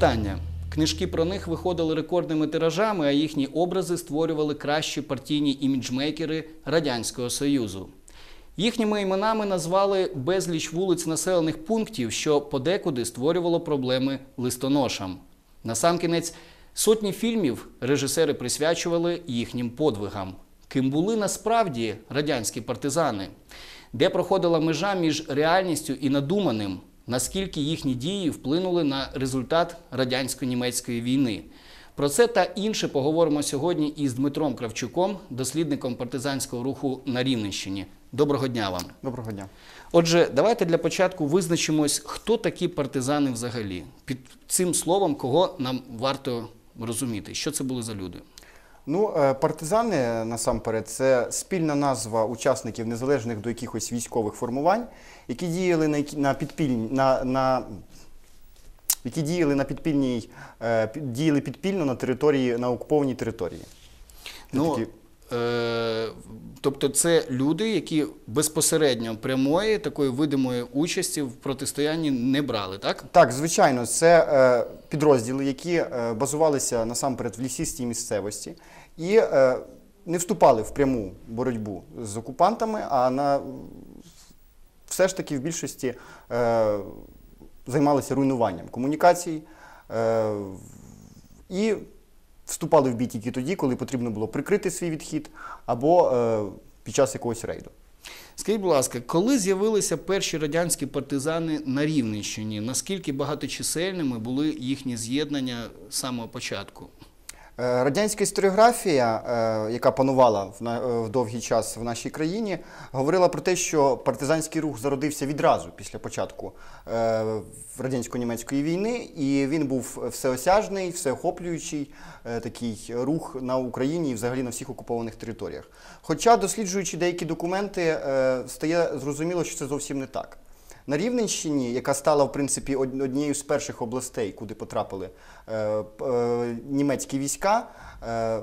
Мої вітання. Книжки про них виходили рекордними тиражами, а їхні образи створювали кращі партійні іміджмейкери Радянського Союзу. Їхніми іменами назвали безліч вулиць населених пунктів, що подекуди створювало проблеми листоношам. Насамкінець, сотні фільмів режисери присвячували їхнім подвигам. Ким були насправді радянські партизани? Де проходила межа між реальністю і надуманим? Наскільки їхні дії вплинули на результат радянсько-німецької війни? Про це та інше поговоримо сьогодні із Дмитром Кравчуком, дослідником партизанського руху на Рівненщині. Доброго дня вам. Доброго дня. Отже, давайте для початку визначимось, хто такі партизани взагалі. Під цим словом, кого нам варто розуміти, що це були за люди. Ну, е, партизани насамперед це спільна назва учасників незалежних до якихось військових формувань, які діяли на, на підпільні на, на які діяли на підпільній е, діяли підпільно на території на окупованій території. Ну, такі- е, тобто це люди, які безпосередньо прямої такої видимої участі в протистоянні не брали, так? Так, звичайно, це е, підрозділи, які е, базувалися насамперед в лісістій місцевості і е, не вступали в пряму боротьбу з окупантами, а на все ж таки в більшості е, займалися руйнуванням комунікацій е, і вступали в бій тільки тоді, коли потрібно було прикрити свій відхід або е, під час якогось рейду. Скажіть, будь ласка, коли з'явилися перші радянські партизани на Рівненщині? Наскільки багаточисельними були їхні з'єднання з самого початку? Е, Радянська історіографія, е, яка панувала е, в довгий час в нашій країні, говорила про те, що партизанський рух зародився відразу після початку радянсько-німецької війни, і він був всеосяжний, всеохоплюючий такий рух на Україні і взагалі на всіх окупованих територіях. Хоча, досліджуючи деякі документи, стає зрозуміло, що це зовсім не так. На Рівненщині, яка стала в принципі од- однією з перших областей, куди потрапили е, е, німецькі війська, е,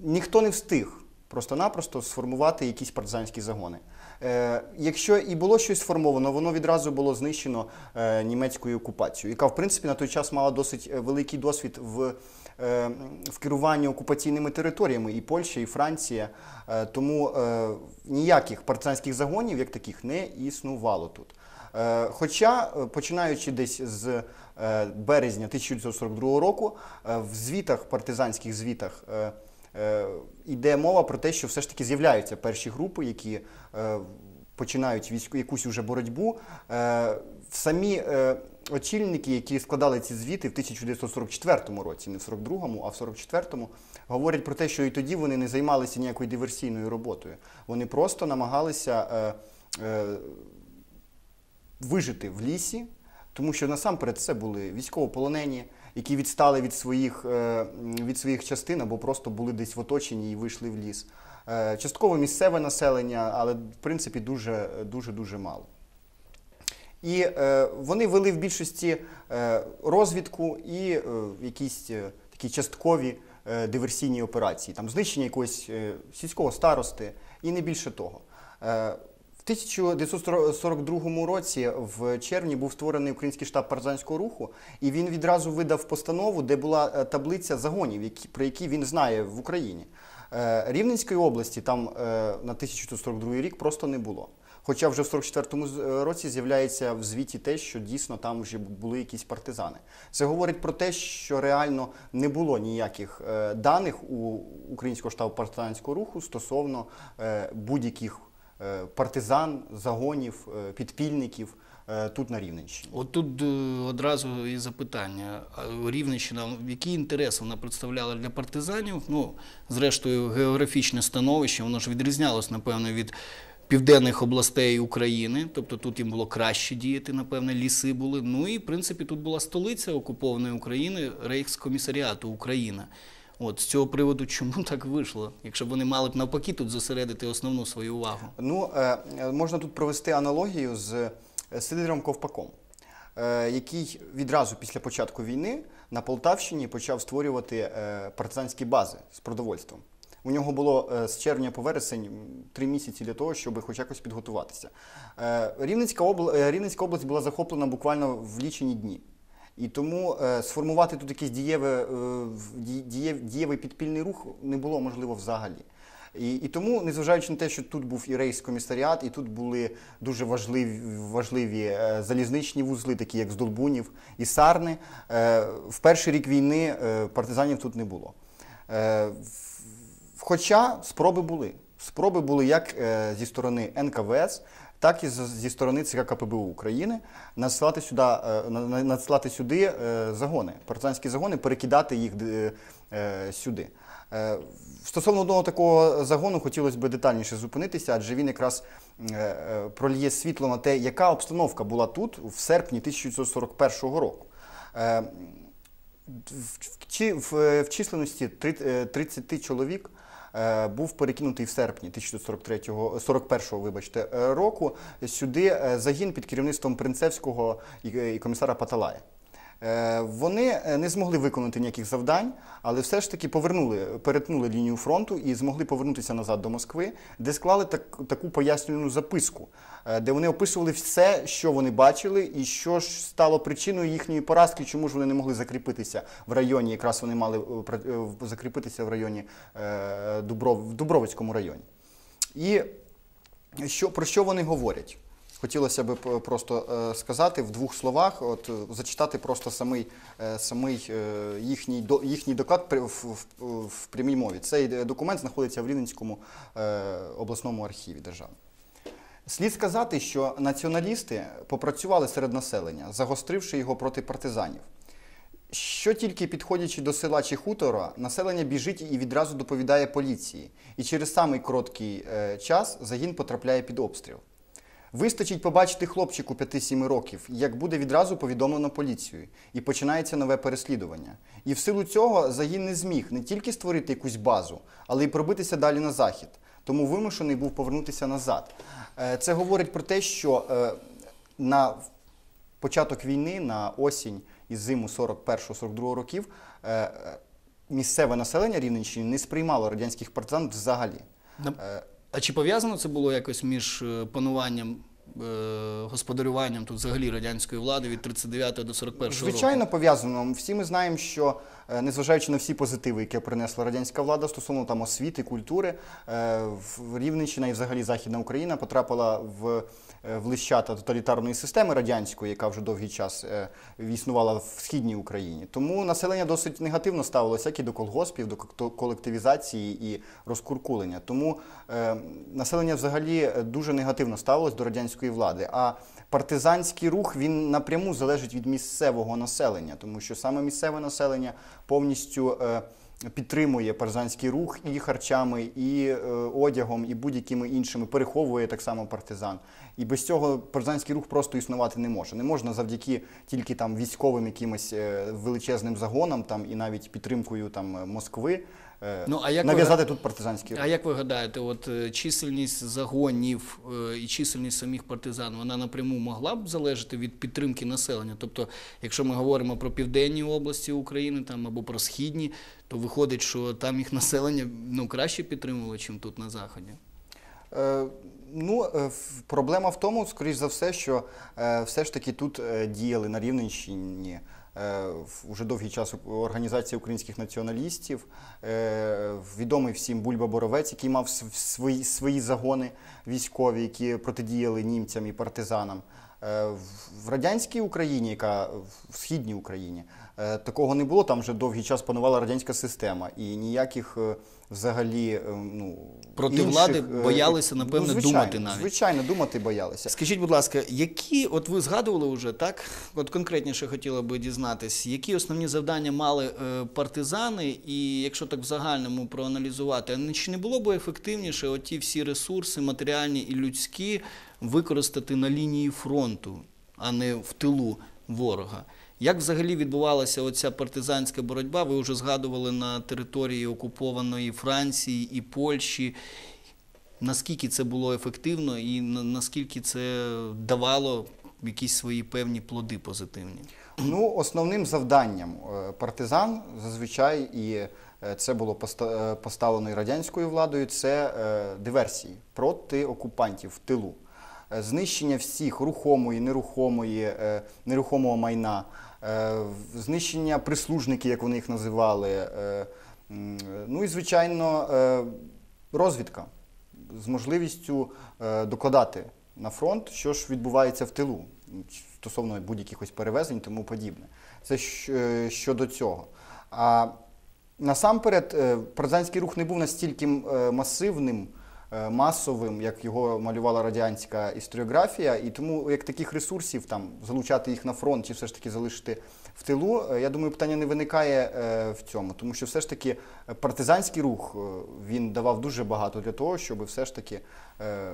ніхто не встиг просто-напросто сформувати якісь партизанські загони. Е, якщо і було щось сформовано, воно відразу було знищено е, німецькою окупацією, яка в принципі на той час мала досить е, великий досвід в, е, в керуванні окупаційними територіями і Польща, і Франція. Е, тому е, ніяких партизанських загонів як таких не існувало тут. Е, Хоча, е, починаючи десь з е, березня 1942 року, в звітах, партизанських звітах, йде мова про те, що все ж таки з'являються перші групи, які починають війську, якусь уже боротьбу. Самі очільники, які складали ці звіти в 1944 році, не в 42-му, а в 44-му, говорять про те, що і тоді вони не займалися ніякою диверсійною роботою. Вони просто намагалися. Вижити в лісі, тому що насамперед це були військовополонені, які відстали від своїх, е, від своїх частин або просто були десь в оточенні і вийшли в ліс. Е, Частково місцеве населення, але в принципі дуже дуже мало. І е, вони вели в більшості розвідку і якісь такі часткові диверсійні операції, там знищення якогось сільського старости і не більше того. В 1942 році в червні був створений український штаб партизанського руху, і він відразу видав постанову, де була е, таблиця загонів, про які він знає в Україні. Е, Рівненської області там е, на 1942 рік просто не було. Хоча вже в 44-му з- е, році з'являється в звіті те, що дійсно там вже були якісь партизани. Це говорить про те, що реально не було ніяких даних у українського штабу партизанського руху стосовно будь-яких партизан, загонів, е, підпільників е, тут на Рівненщині. От тут е, одразу і запитання. Рівненщина, який інтерес вона представляла для партизанів? Ну, зрештою, географічне становище, воно ж відрізнялось, напевно, від південних областей України. Тобто тут їм було краще діяти, напевно, ліси були. Ну і, в принципі, тут була столиця окупованої України, Рейхскомісаріату Україна. От з цього приводу, чому так вийшло? Якщо вони мали б навпаки тут зосередити основну свою увагу. Ну, е, можна тут провести аналогію з е, Сидором Ковпаком, е, який відразу після початку війни на Полтавщині почав створювати партизанські бази з продовольством. У нього було з червня по вересень три місяці для того, щоб хоч якось підготуватися. Рівненська область була захоплена буквально в лічені дні. І тому е, сформувати тут якийсь дієвий, е, дієвий підпільний рух не було можливо взагалі. І, і тому, незважаючи на те, що тут був і рейс-комісаріат, і тут були дуже важливі, важливі е, залізничні вузли, такі як Здолбунів і Сарни, е, в перший рік війни е, партизанів тут не було. Е, Хоча спроби були. Спроби були як е, зі сторони НКВС, так і зі сторони ЦК КПБУ України надсилати сюди, е, на- на- надсилати сюди е, загони, партизанські загони, перекидати їх е, сюди. Стосовно одного такого загону хотілося б детальніше зупинитися, адже він якраз проліє світло на те, яка обстановка була тут в серпні 1941 року. В, в, чи- в, в численності е, 30 чоловік був перекинутий в серпні 1941 вибачте, е, року сюди е, загін під керівництвом Принцевського і комісара Паталая. Е, Вони е, не змогли виконати ніяких завдань, але все ж таки повернули, перетнули лінію фронту і змогли повернутися назад до Москви, де склали так, таку пояснювальну записку, е, де вони описували все, що вони бачили, і що ж стало причиною їхньої поразки, чому ж вони не могли закріпитися в районі. Якраз вони мали закріпитися в районі Дубров, в Дубровицькому районі. І що, про що вони говорять? Хотілося б просто е, сказати в двох словах, от е, зачитати просто самий, е, самий е, їхній, їхній доклад в, в, в прямій мові. Цей е, документ знаходиться в Рівненському е, обласному архіві державному. Слід сказати, що націоналісти попрацювали серед населення, загостривши його проти партизанів. Що тільки підходячи до села чи хутора, населення біжить і відразу доповідає поліції, і через самий короткий е, час загін потрапляє під обстріл. Вистачить побачити хлопчику 5-7 років, як буде відразу повідомлено поліцію, і починається нове переслідування. І в силу цього загін не зміг не тільки створити якусь базу, але й пробитися далі на захід. Тому вимушений був повернутися назад. Е, Це говорить про те, що е, на початок війни, на осінь і зиму 41-42 років, е, місцеве населення Рівненщини не сприймало радянських партизан взагалі. А чи пов'язано це було якось між е, пануванням, е, господарюванням тут взагалі радянської влади від 39 до 41 року? Звичайно, пов'язано. Всі ми знаємо, що незважаючи на всі позитиви, які принесла радянська влада стосовно там освіти, культури, е, в Рівненщина і взагалі Західна Україна потрапила в, е, в лищата тоталітарної системи радянської, яка вже довгий час е, існувала в східній Україні. Тому населення досить негативно ставилося як і до колгоспів, до кол- колективізації і розкуркулення. Тому е, населення взагалі е, дуже негативно ставилось до радянської влади. А партизанський рух він напряму залежить від місцевого населення, тому що саме місцеве населення повністю е, підтримує партизанський рух і харчами, і е, одягом, і будь-якими іншими, переховує так само партизан. І без цього партизанський рух просто існувати не може. Не можна завдяки тільки там військовим якимось е, величезним загонам там і навіть підтримкою там е, Москви е, Ну, а як ви нав'язати тут партизанський рух. А як ви гадаєте, от чисельність загонів і чисельність самих партизан, вона напряму могла б залежати від підтримки населення? Тобто, якщо ми говоримо про південні області України там або про східні, то виходить, що там їх населення ну краще підтримувало, ніж тут на заході. Е, Ну, е, проблема в тому, скоріш за все, що е, все ж таки тут е, діяли на Рівненщині е, в- уже довгий час організація українських націоналістів, відомий всім Бульба Боровець, який мав свої, свої загони військові, які протидіяли німцям і партизанам. В радянській Україні, яка в східній Україні, такого не було. Там вже довгий час панувала радянська система, і ніяких е, взагалі е, ну Проти інших, влади е, боялися, напевне, звичайно, думати навіть. Звичайно, думати боялися. Скажіть, будь ласка, які, от ви згадували вже, так? От конкретніше хотіла би дізнатись, які основні завдання мали е, партизани, і якщо так в загальному проаналізувати, чи не було б ефективніше оті всі ресурси, матеріальні і людські, використати на лінії фронту, а не в тилу ворога? Як взагалі відбувалася оця партизанська боротьба? Ви вже згадували на території окупованої Франції і Польщі. Наскільки це було ефективно і наскільки це давало якісь свої певні плоди позитивні? Ну, основним завданням е, партизан зазвичай, і е, це було е, поставлено і радянською владою, це диверсії проти окупантів в тилу. знищення всіх рухомої, нерухомої, нерухомого майна, знищення прислужників, як вони їх називали. е, Ну і, звичайно, е, розвідка з можливістю е, докладати на фронт, що ж відбувається в тилу стосовно будь-яких ось перевезень і тому подібне. Це е, щодо цього. А насамперед, е, партизанський рух не був настільки е, масивним, е, масовим, як його малювала радянська історіографія, і тому як таких ресурсів там залучати їх на фронт чи все ж таки залишити в тилу, е, я думаю, питання не виникає е, в цьому, тому що все ж таки е, партизанський рух е, він давав дуже багато для того, щоб все ж таки е,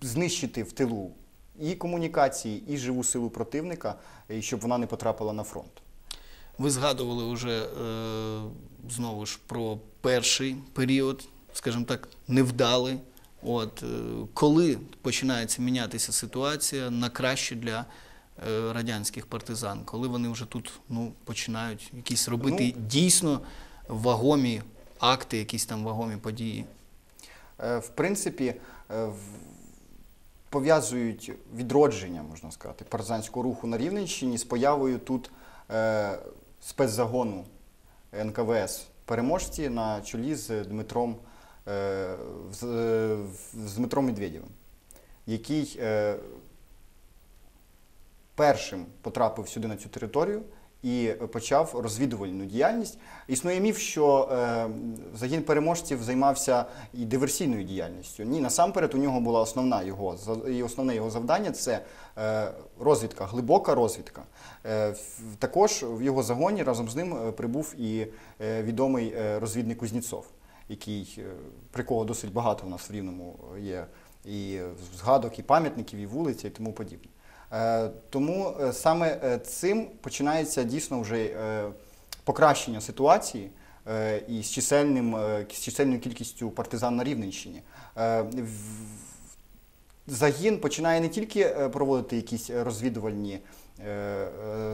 знищити в тилу і комунікації, і живу силу противника, і щоб вона не потрапила на фронт. Ви згадували вже е, знову ж про перший період, скажімо так, невдалий. От, е, коли починається мінятися ситуація на краще для е, радянських партизан, коли вони вже тут ну, починають якісь робити дійсно вагомі акти, якісь там вагомі події. Е, В принципі, пов'язують відродження, можна сказати, партизанського руху на Рівненщині з появою тут спецзагону НКВС переможці на чолі з Дмитром, з, е, з Дмитром Медведєвим, який е, першим потрапив сюди на цю територію і почав розвідувальну діяльність. Існує міф, що е, загін переможців займався і диверсійною діяльністю. Ні, насамперед у нього була основна його і основне його завдання це е, розвідка, глибока розвідка. Е, також в його загоні разом з ним е, прибув і е, відомий е, розвідник Кузнєцов, який е, при кого досить багато в нас в Рівному є і згадок, і пам'ятників, і вулиці, і тому подібне. Е, Тому е, саме цим починається дійсно вже покращення ситуації і з, чисельним, з чисельною кількістю партизан на Рівненщині. Загін починає не тільки проводити якісь розвідувальні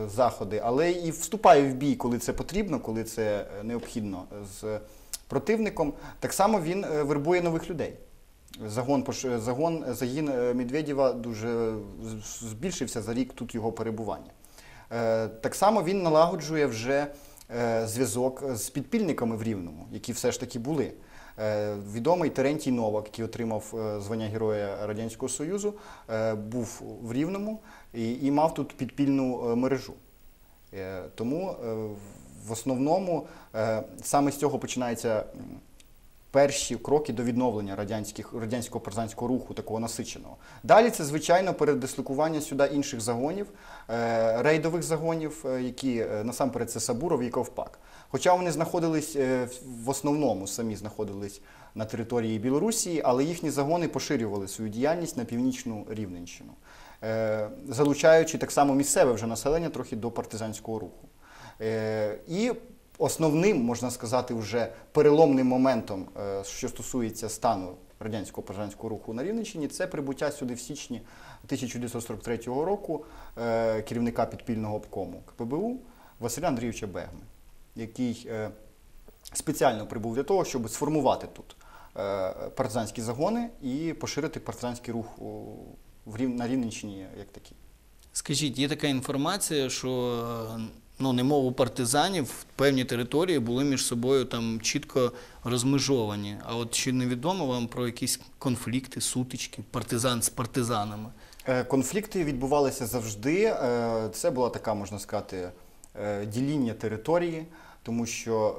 заходи, але і вступає в бій, коли це потрібно, коли це необхідно з противником. Так само він е, вербує нових людей. Загон, пош- загон, загін е, Медведєва дуже збільшився за рік тут його перебування. Е, Так само він налагоджує вже е, зв'язок з підпільниками в Рівному, які все ж таки були. Е, Відомий Терентій Новак, який отримав е, звання Героя Радянського Союзу, е, був в Рівному і, мав тут підпільну е, мережу. Е, Тому е, в основному е, саме з цього починається м, перші кроки до відновлення радянських, радянського партизанського руху, такого насиченого. Далі це, звичайно, передислокування сюди інших загонів, е, рейдових загонів, е, які насамперед це Сабуров і Ковпак. Хоча вони знаходились в- основному самі знаходились на території Білорусі, але їхні загони поширювали свою діяльність на північну Рівненщину, залучаючи так само місцеве вже населення трохи до партизанського руху. Е, І основним, можна сказати, вже переломним моментом, е, що стосується стану радянського партизанського руху на Рівненщині, це прибуття сюди в січні 1943 року е, керівника підпільного обкому КПБУ Василя Андрійовича Бегми, який спеціально прибув для того, щоб сформувати тут партизанські загони і поширити партизанський рух на Рівненщині як такий. Скажіть, є така інформація, що ну, немов у партизанів певні території були між собою там чітко розмежовані. А от чи не відомо вам про якісь конфлікти, сутички, партизан з партизанами? Е, Конфлікти відбувалися завжди. Е, Це була така, можна сказати, е, діління території, тому що,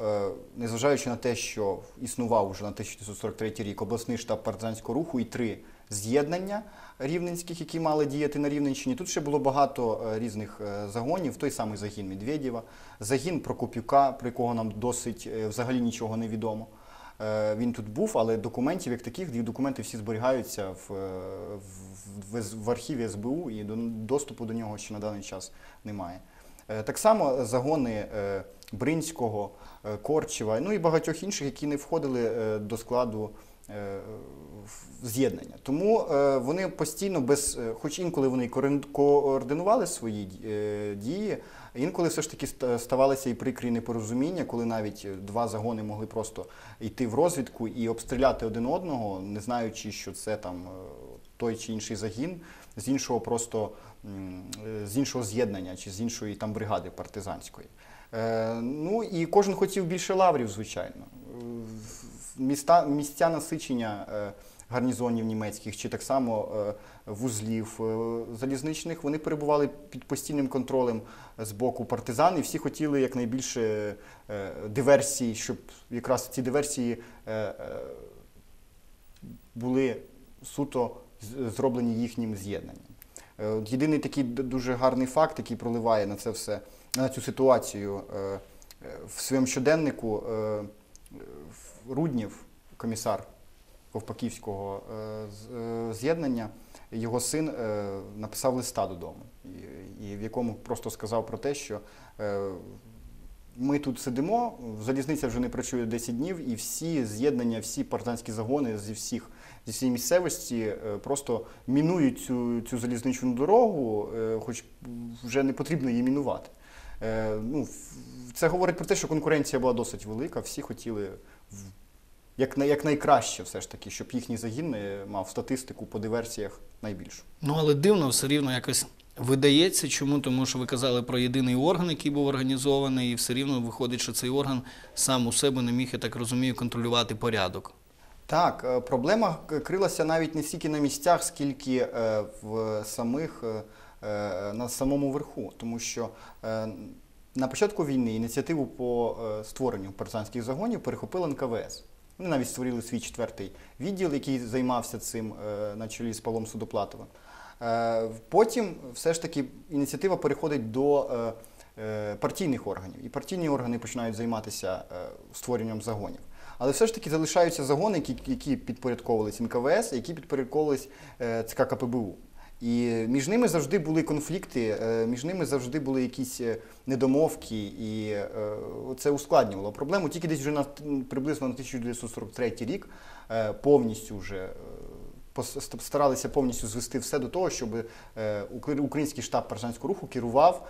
незважаючи на те, що існував уже на 1943 рік обласний штаб партизанського руху і три з'єднання рівненських, які мали діяти на Рівненщині, тут ще було багато е, різних е, загонів. Той самий загін Медведєва, загін Прокопюка, про якого нам досить е, взагалі нічого не відомо. Він тут був, але документів як таких, документи всі зберігаються в, в, в, в архіві СБУ, і до- доступу до нього ще на даний час немає. Так само загони Бринського, Корчева, ну і багатьох інших, які не входили до складу з'єднання. Тому е, вони постійно без, е, хоч інколи вони координували свої е, дії, інколи все ж таки ста- ставалися і прикрі непорозуміння, коли навіть е, два загони могли просто йти в розвідку і обстріляти один одного, не знаючи, що це там е, той чи інший загін з іншого просто е, з іншого з'єднання чи з іншої там бригади партизанської. Е, ну і кожен хотів більше лаврів, звичайно. Міста, місця насичення е, гарнізонів німецьких чи так само е, вузлів е, залізничних, вони перебували під постійним контролем з боку партизан, і всі хотіли якнайбільше диверсій, щоб якраз ці диверсії були суто зроблені їхнім з'єднанням. Єдиний такий дуже гарний факт, який проливає на це все, на цю ситуацію в своєму щоденнику в- Руднєв, комісар Ковпаківського е, е, з'єднання, його син е, написав листа додому, і, в якому просто сказав про те, що ми тут сидимо, залізниця вже не працює 10 днів, і всі з'єднання, всі партизанські загони зі всіх зі всієї місцевості просто мінують цю, цю залізничну дорогу, хоч вже не потрібно її мінувати. Ну, це говорить про те, що конкуренція була досить велика, всі хотіли як, на- як найкраще все ж таки, щоб їхній загін мав статистику по диверсіях найбільшу. Ну, але дивно все рівно якось видається. Чому? Тому що ви казали про єдиний орган, який був організований, і все рівно виходить, що цей орган сам у себе не міг, я так розумію, контролювати порядок. Так, е, проблема крилася навіть не стільки на місцях, скільки е, в самих е, на самому верху, тому що на початку війни ініціативу по е, створенню партизанських загонів перехопила НКВС. Вони навіть створили свій четвертий відділ, який займався цим е, на чолі з Павлом Судоплатовим. Е, Потім все ж таки ініціатива переходить до партійних органів, і партійні органи починають займатися створенням загонів. Але все ж таки залишаються загони, які, підпорядковувались НКВС, які підпорядковувались е, ЦК КПБУ. І між ними завжди були конфлікти, е, між ними завжди були якісь е, недомовки, і е, це ускладнювало проблему. Тільки десь вже на приблизно на 1943 рік повністю вже старалися повністю звести все до того, щоб укр- український штаб партизанського руху керував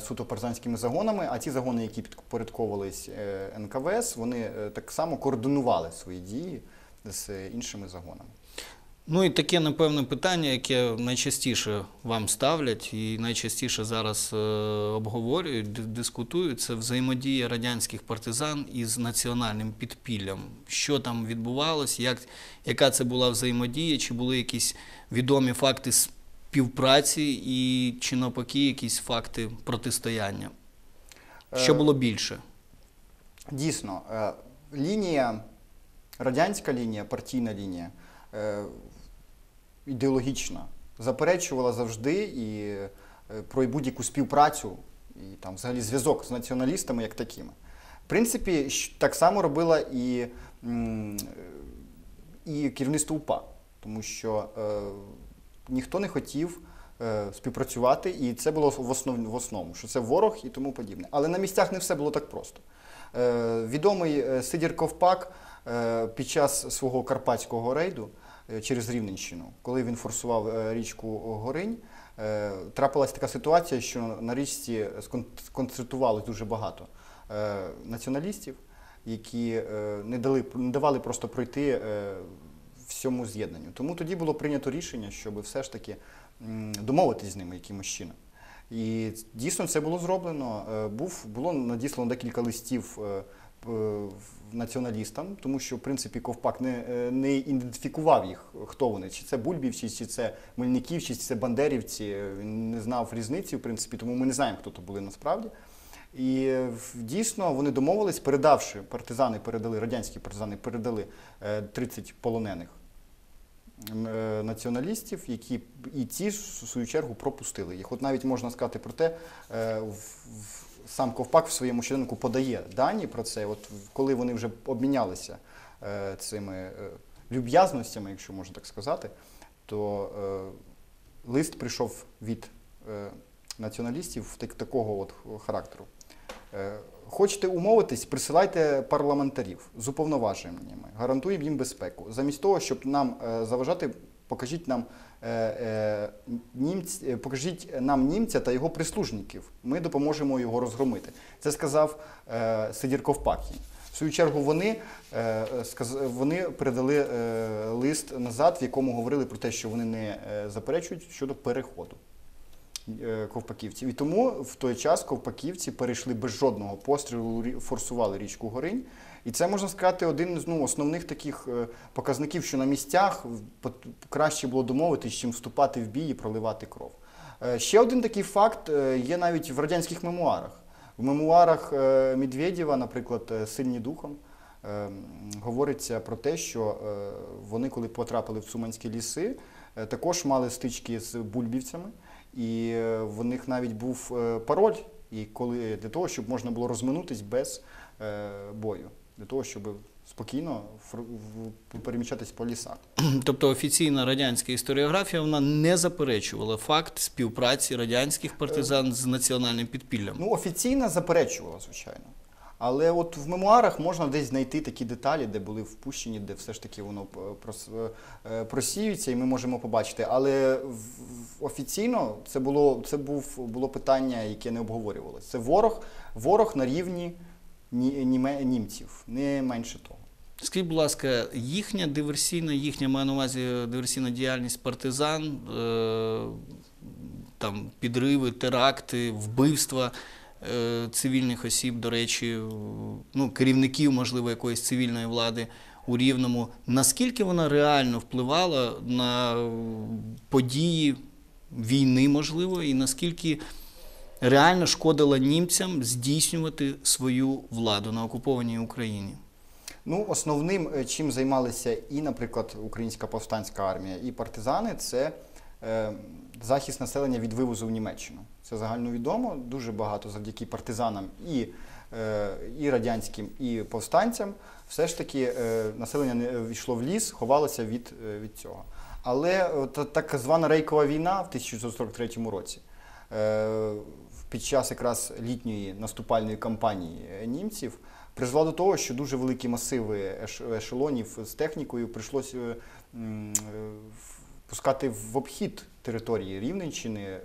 суто партизанськими загонами, а ті загони, які підпорядковувались НКВС, вони так само координували свої дії з іншими загонами. Ну і таке, напевно, питання, яке найчастіше вам ставлять і найчастіше зараз е, обговорюють, дискутують, це взаємодія радянських партизан із національним підпіллям. Що там відбувалось, як, яка це була взаємодія, чи були якісь відомі факти співпраці, і чи навпаки якісь факти протистояння? Що Е, було більше? Дійсно, е, лінія, радянська лінія, партійна лінія, ідеологічна, заперечувала завжди і е, про будь-яку співпрацю і там взагалі зв'язок з націоналістами як такими. В принципі, так само робила і, е, і керівництво УПА, тому що е, ніхто не хотів е, співпрацювати, і це було в, основ, в основному, що це ворог і тому подібне. Але на місцях не все було так просто. Е, відомий е, Сидір Ковпак е, під час свого карпатського рейду е, через Рівненщину, коли він форсував е, річку Горинь, е, трапилася така ситуація, що на річці скон- сконцентрувалось дуже багато е, націоналістів, які е, не, дали, не давали просто пройти е, всьому з'єднанню. Тому тоді було прийнято рішення, щоб все ж таки домовитись з ними якимось чином. І дійсно це було зроблено. Е, Був, було надіслано декілька листів е, націоналістам, тому що, в принципі, Ковпак не, е, не ідентифікував їх, хто вони, чи це бульбівці, чи це мельниківці, чи це бандерівці. Е, Він не знав різниці, в принципі, тому ми не знаємо, хто то були насправді. І е, дійсно вони домовились, передавши партизани, передали радянські партизани, передали е, 30 полонених е, націоналістів, які і ті в свою чергу пропустили їх. От навіть можна сказати про те, е, в- сам Ковпак в своєму щоденнику подає дані про це. От коли вони вже обмінялися е, цими е, люб'язностями, якщо можна так сказати, то е, лист прийшов від е, націоналістів так, такого от характеру. Е, Хочете умовитись, присилайте парламентарів з уповноваженнями, гарантуємо їм безпеку. Замість того, щоб нам е, заважати, покажіть нам німць, е, покажіть нам німця та його прислужників. Ми допоможемо його розгромити. Це сказав е, Сидір Ковпак їм. В свою чергу вони, е, вони передали е, лист назад, в якому говорили про те, що вони не е, заперечують щодо переходу е, ковпаківців. І тому в той час ковпаківці перейшли без жодного пострілу, рі- форсували річку Горинь. І це можна сказати один з ну, основних таких е, показників, що на місцях краще було домовитись, чим вступати в бій і проливати кров. Е, Ще один такий факт е, є навіть в радянських мемуарах. В мемуарах Медведєва, наприклад, Сильні духом, говориться про те, що вони, коли потрапили в Суманські ліси, також мали стички з бульбівцями, і в них навіть був пароль, і коли для того, щоб можна було розминутись без бою, для того, щоб спокійно переміщатись по лісах. Тобто офіційна радянська історіографія вона не заперечувала факт співпраці радянських партизан з національним підпіллям. Ну, офіційно заперечувала, звичайно. Але от в мемуарах можна десь знайти такі деталі, де були впущені, де все ж таки воно е, просіюється, і ми можемо побачити. Але офіційно це було, це був, було питання, яке не обговорювалося. Це ворог, ворог на рівні німців, не менше того. Скажіть, будь ласка, їхня диверсійна, їхня маю на увазі диверсійна діяльність партизан, е, там підриви, теракти, вбивства е, цивільних осіб, до речі, ну, керівників, можливо, якоїсь цивільної влади у Рівному. Наскільки вона реально впливала на події війни, можливо, і наскільки реально шкодила німцям здійснювати свою владу на окупованій Україні? Ну, основним, е, чим займалися і, наприклад, Українська повстанська армія, і партизани, це е, захист населення від вивозу в Німеччину. Це загальновідомо. Дуже багато завдяки партизанам і, е, і радянським, і повстанцям. Все ж таки е, населення не йшло в ліс, ховалося від, е, від цього. Але е, та- так звана рейкова війна в 1943 році. е, Під час якраз літньої наступальної кампанії е, німців призвела до того, що дуже великі масиви еш- ешелонів з технікою прийшлося е, пускати в обхід території Рівненщини, е,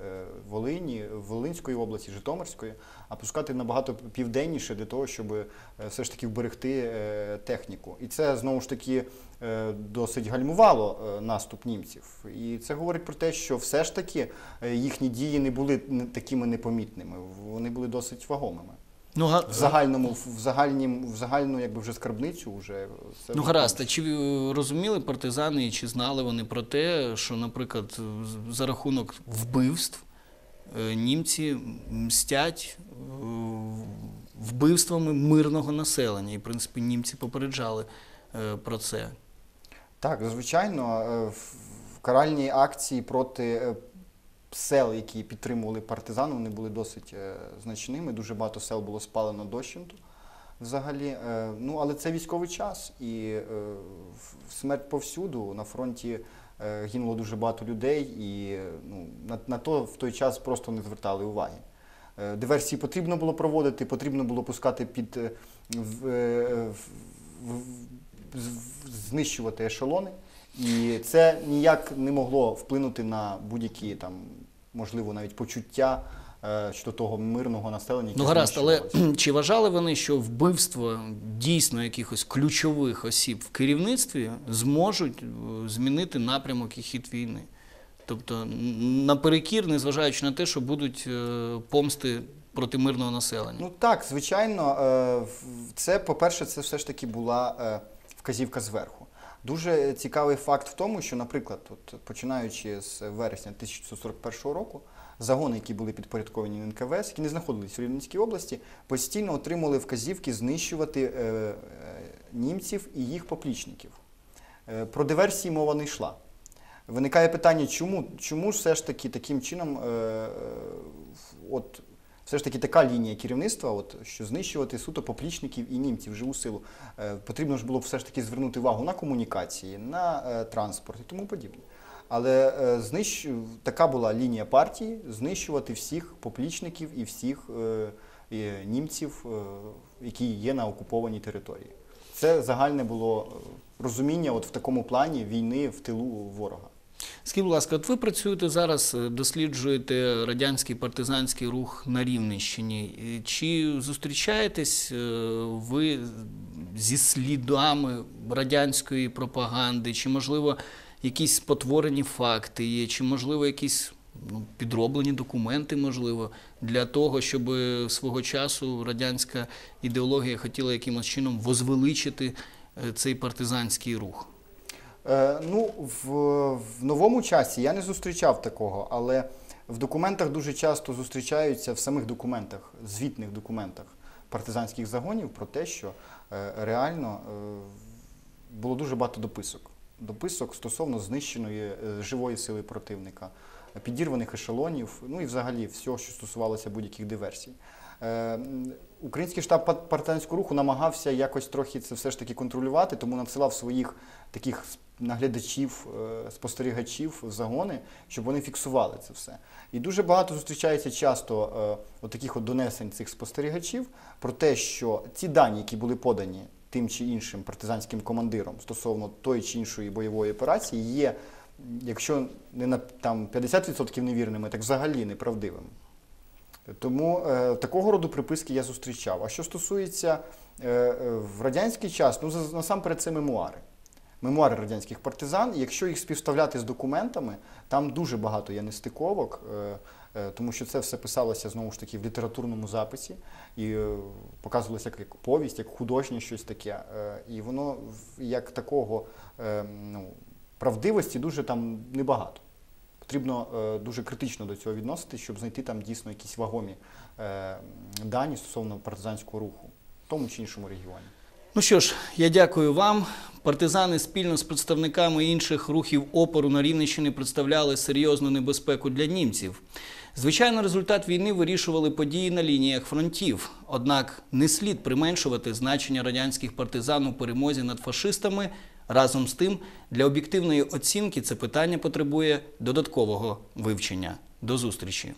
Волині, Волинської області, Житомирської, а пускати набагато південніше для того, щоб е, все ж таки вберегти е, техніку. І це знову ж таки досить гальмувало наступ німців. І це говорить про те, що все ж таки їхні дії не були такими непомітними, вони були досить вагомими. Ну, га- В загальному, в загальнім, в загальну, якби вже скарбницю, вже це Ну гаразд, а чи е, розуміли партизани чи знали вони про те, що, наприклад, за рахунок вбивств е, німці мстять е, вбивствами мирного населення? І, в принципі, німці попереджали про це. Так, звичайно, в- каральні акції проти сел, які підтримували партизан, вони були досить е, значними. Дуже багато сел було спалено дощенту. Взагалі, Е, ну але це військовий час, і е, смерть повсюду на фронті гинуло дуже багато людей, і ну, на, на то в той час просто не звертали уваги. Диверсії потрібно було проводити, потрібно було пускати під в, в- в- знищувати ешелони. І це ніяк не могло вплинути на будь-які там, можливо, навіть почуття е, щодо того мирного населення. яке Ну гаразд, але чи вважали вони, що вбивство дійсно якихось ключових осіб в керівництві зможуть е, змінити напрямок і хід війни? Тобто, наперекір, незважаючи на те, що будуть е, помсти проти мирного населення. Ну так, звичайно, це, по-перше, це все ж таки була вказівка зверху. Дуже цікавий факт в тому, що, наприклад, от, починаючи з вересня 1941 року, загони, які були підпорядковані НКВС, які не знаходились в Рівненській області, постійно отримували вказівки знищувати е, е, німців і їх поплічників. Е, Про диверсії мова не йшла. Виникає питання, чому, чому все ж таки таким чином, е, е, от все ж таки така лінія керівництва, от, що знищувати суто поплічників і німців живу силу. Е, потрібно ж було все ж таки звернути увагу на комунікації, на е, транспорт і тому подібне. Але е, знищ... така була лінія партії знищувати всіх поплічників і всіх німців, які є на окупованій території. Це загальне було розуміння от в такому плані війни в тилу ворога. Скажіть, будь ласка, от ви працюєте зараз, е, досліджуєте радянський партизанський рух на Рівненщині. Чи зустрічаєтесь е, ви зі слідами радянської пропаганди, чи, можливо, якісь спотворені факти є, чи, можливо, якісь ну, підроблені документи, можливо, для того, щоб свого часу радянська ідеологія хотіла якимось чином возвеличити е, цей партизанський рух? Е, ну, в, в новому часі я не зустрічав такого, але в документах дуже часто зустрічаються в самих документах, звітних документах партизанських загонів про те, що е, реально е, було дуже багато дописок. Дописок стосовно знищеної живої сили противника, підірваних ешелонів, ну і взагалі всього, що стосувалося будь-яких диверсій. Український штаб пар- партизанського руху намагався якось трохи це все ж таки контролювати, тому надсилав своїх таких наглядачів, е, спостерігачів загони, щоб вони фіксували це все. І дуже багато зустрічається часто е, от таких от донесень цих спостерігачів про те, що ці дані, які були подані тим чи іншим партизанським командиром стосовно тої чи іншої бойової операції, є, якщо не на там 50% невірними, так взагалі неправдивими. Тому е, такого роду приписки я зустрічав. А що стосується е, е, в радянський час, ну насамперед це мемуари. Мемуари радянських партизан. Якщо їх співставляти з документами, там дуже багато є нестиковок, е, е, тому що це все писалося знову ж таки в літературному записі і е, показувалося як, повість, як художнє щось таке. І воно як такого ну, правдивості дуже там небагато. Потрібно дуже критично до цього відноситись, щоб знайти там дійсно якісь вагомі дані стосовно партизанського руху в тому чи іншому регіоні. Ну що ж, я дякую вам. Партизани спільно з представниками інших рухів опору на Рівненщині представляли серйозну небезпеку для німців. Звичайно, результат війни вирішували події на лініях фронтів. Однак не слід применшувати значення радянських партизан у перемозі над фашистами. Разом з тим, для об'єктивної оцінки це питання потребує додаткового вивчення. До зустрічі!